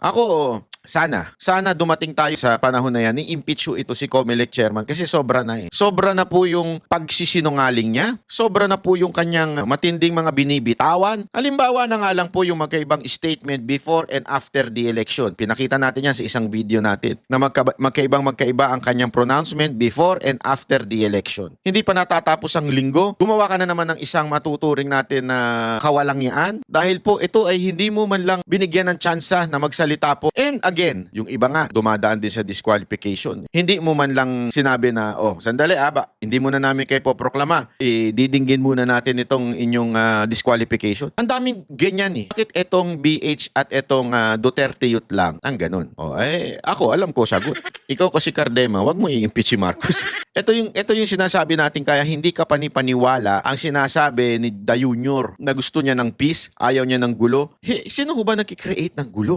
Ako, sana. Sana dumating tayo sa panahon na yan, ni-impeach ho ito si Comelec chairman kasi sobra na eh. Sobra na po yung pagsisinungaling niya. Sobra na po yung kanyang matinding mga binibitawan. Halimbawa na nga lang po yung magkaibang statement before and after the election. Pinakita natin yan sa isang video natin na magka- magkaibang magkaiba ang kanyang pronouncement before and after the election. Hindi pa natatapos ang linggo. Gumawa ka na naman ng isang matuturing natin na kawalangyaan dahil po ito ay hindi mo man lang binigyan ng tsansa na magsalita po. And again, yung iba nga dumadaan din sa disqualification. Hindi mo man lang sinabi na, oh, sandali aba, hindi mo na namin kayo poproklama. Eh, didinggin muna natin itong inyong ah, disqualification. Ang daming ganyan eh. Bakit itong BH at itong ah, Duterte Youth lang? Ang ganun. Oh, eh, ako, alam ko, sagot. Ikaw kasi Cardema, wag mo i-impeach si Marcos. ito yung ito yung sinasabi natin kaya hindi ka panipaniwala ang sinasabi ni Da Junior na gusto niya ng peace, ayaw niya ng gulo. He, sino ho ba nagki-create ng gulo?